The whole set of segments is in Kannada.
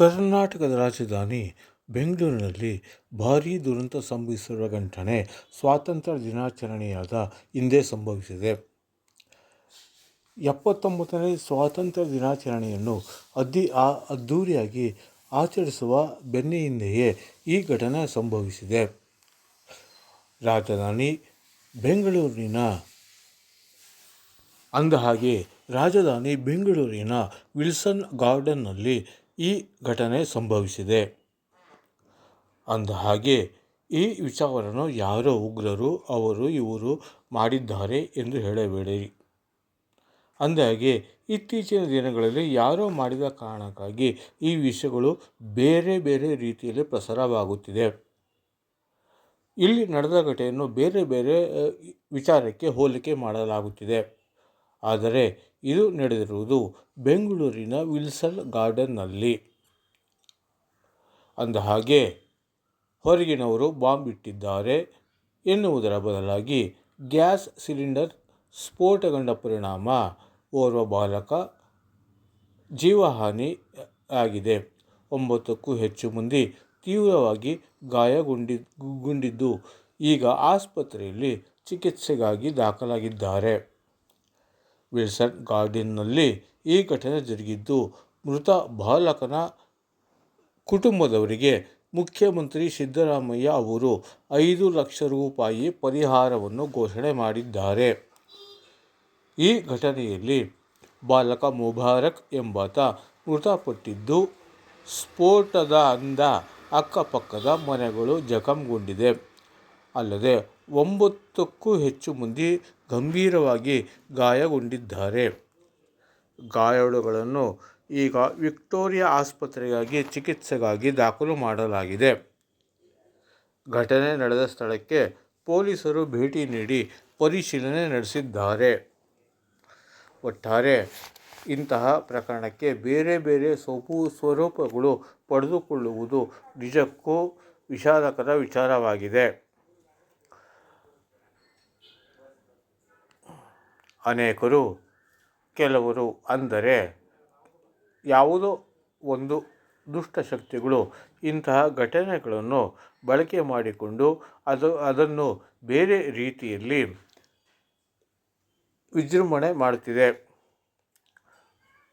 ಕರ್ನಾಟಕದ ರಾಜಧಾನಿ ಬೆಂಗಳೂರಿನಲ್ಲಿ ಭಾರೀ ದುರಂತ ಸಂಭವಿಸಿರುವ ಘಟನೆ ಸ್ವಾತಂತ್ರ್ಯ ದಿನಾಚರಣೆಯಾದ ಹಿಂದೆ ಸಂಭವಿಸಿದೆ. ಎಪ್ಪತ್ತೊಂಬತ್ತನೇ ಸ್ವಾತಂತ್ರ್ಯ ದಿನಾಚರಣೆಯನ್ನು ಅದ್ಧೂರಿಯಾಗಿ ಆಚರಿಸುವ ಬೆನ್ನಲ್ಲಿಯೇ ಈ ಘಟನೆ ಸಂಭವಿಸಿದೆ. ರಾಜಧಾನಿ ಬೆಂಗಳೂರಿನ ಅಂದಹಾಗೆ, ರಾಜಧಾನಿ ಬೆಂಗಳೂರಿನ ವಿಲ್ಸನ್ ಗಾರ್ಡನ್ನಲ್ಲಿ ಈ ಘಟನೆ ಸಂಭವಿಸಿದೆ. ಅಂದಹಾಗೆ, ಈ ವಿಚಾರವನ್ನು ಯಾರೋ ಉಗ್ರರು ಅವರು ಇವರು ಮಾಡಿದ್ದಾರೆ ಎಂದು ಹೇಳಬೇಡಿ. ಅಂದಹಾಗೆ, ಇತ್ತೀಚಿನ ದಿನಗಳಲ್ಲಿ ಯಾರೋ ಮಾಡಿದ ಕಾರಣಕ್ಕಾಗಿ ಈ ವಿಷಯಗಳು ಬೇರೆ ಬೇರೆ ರೀತಿಯಲ್ಲಿ ಪ್ರಸಾರವಾಗುತ್ತಿದೆ. ಇಲ್ಲಿ ನಡೆದ ಘಟನೆಯನ್ನು ಬೇರೆ ಬೇರೆ ವಿಚಾರಕ್ಕೆ ಹೋಲಿಕೆ ಮಾಡಲಾಗುತ್ತಿದೆ. ಆದರೆ ಇದು ನಡೆದಿರುವುದು ಬೆಂಗಳೂರಿನ ವಿಲ್ಸನ್ ಗಾರ್ಡನ್ನಲ್ಲಿ. ಅಂದ ಹಾಗೆ ಹೊರಗಿನವರು ಬಾಂಬ್ ಇಟ್ಟಿದ್ದಾರೆ ಎನ್ನುವುದರ ಬದಲಾಗಿ ಗ್ಯಾಸ್ ಸಿಲಿಂಡರ್ ಸ್ಫೋಟಗೊಂಡ ಪರಿಣಾಮ ಓರ್ವ ಬಾಲಕ ಜೀವಹಾನಿ ಆಗಿದೆ ಒಂಬತ್ತಕ್ಕೂ ಹೆಚ್ಚು ಮಂದಿ ತೀವ್ರವಾಗಿ ಗಾಯಗೊಂಡಿದ್ದು, ಈಗ ಆಸ್ಪತ್ರೆಯಲ್ಲಿ ಚಿಕಿತ್ಸೆಗಾಗಿ ದಾಖಲಾಗಿದ್ದಾರೆ. ವಿಲ್ಸನ್ ಗಾರ್ಡಿನ್ನಲ್ಲಿ ಈ ಘಟನೆ ಜರುಗಿದ್ದು, ಮೃತ ಬಾಲಕನ ಕುಟುಂಬದವರಿಗೆ ಮುಖ್ಯಮಂತ್ರಿ ಸಿದ್ದರಾಮಯ್ಯ ಅವರು ಐದು ಲಕ್ಷ ರೂಪಾಯಿ ಪರಿಹಾರವನ್ನು ಘೋಷಣೆ ಮಾಡಿದ್ದಾರೆ. ಈ ಘಟನೆಯಲ್ಲಿ ಬಾಲಕ ಮುಬಾರಕ್ ಎಂಬಾತ ಮೃತಪಟ್ಟಿದ್ದು, ಸ್ಫೋಟದಿಂದ ಅಕ್ಕಪಕ್ಕದ ಮನೆಗಳು ಜಖಂಗೊಂಡಿವೆ. ಅಲ್ಲದೆ ಒಂಬತ್ತಕ್ಕೂ ಹೆಚ್ಚು ಮಂದಿ ಗಂಭೀರವಾಗಿ ಗಾಯಗೊಂಡಿದ್ದಾರೆ. ಗಾಯಾಳುಗಳನ್ನು ಈಗ ವಿಕ್ಟೋರಿಯಾ ಆಸ್ಪತ್ರೆಗಾಗಿ ಚಿಕಿತ್ಸೆಗಾಗಿ ದಾಖಲು ಮಾಡಲಾಗಿದೆ. ಘಟನೆ ನಡೆದ ಸ್ಥಳಕ್ಕೆ ಪೊಲೀಸರು ಭೇಟಿ ನೀಡಿ ಪರಿಶೀಲನೆ ನಡೆಸಿದ್ದಾರೆ. ಒಟ್ಟಾರೆ ಇಂತಹ ಪ್ರಕರಣಕ್ಕೆ ಬೇರೆ ಬೇರೆ ಸ್ವರೂಪಗಳು ಪಡೆದುಕೊಳ್ಳುವುದು ನಿಜಕ್ಕೂ ವಿಷಾದಕರ ವಿಚಾರವಾಗಿದೆ. ಅನೇಕರು, ಕೆಲವರು ಅಂದರೆ ಯಾವುದೋ ಒಂದು ದುಷ್ಟಶಕ್ತಿಗಳು ಇಂತಹ ಘಟನೆಗಳನ್ನು ಬಳಕೆ ಮಾಡಿಕೊಂಡು ಅದು ಅದನ್ನು ಬೇರೆ ರೀತಿಯಲ್ಲಿ ವಿಜೃಂಭಣೆ ಮಾಡುತ್ತಿದೆ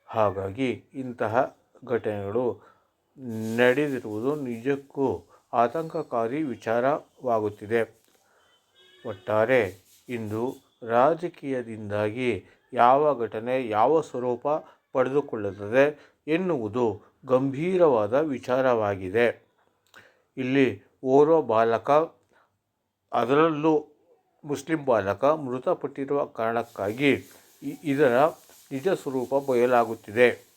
ಹಾಗಾಗಿ ಇಂತಹ ಘಟನೆಗಳು ನಡೆದಿರುವುದು ನಿಜಕ್ಕೂ ಆತಂಕಕಾರಿ ವಿಚಾರವಾಗುತ್ತಿದೆ. ಒಟ್ಟಾರೆ ಇಂದು ರಾಜಕೀಯದಿಂದಾಗಿ ಯಾವ ಘಟನೆ ಯಾವ ಸ್ವರೂಪ ಪಡೆದುಕೊಳ್ಳುತ್ತದೆ ಎನ್ನುವುದು ಗಂಭೀರವಾದ ವಿಚಾರವಾಗಿದೆ. ಇಲ್ಲಿ ಓರ್ವ ಬಾಲಕ, ಅದರಲ್ಲೂ ಮುಸ್ಲಿಂ ಬಾಲಕ ಮೃತಪಟ್ಟಿರುವ ಕಾರಣಕ್ಕಾಗಿ ಇದರ ನಿಜ ಸ್ವರೂಪ ಬಯಲಾಗುತ್ತಿದೆ.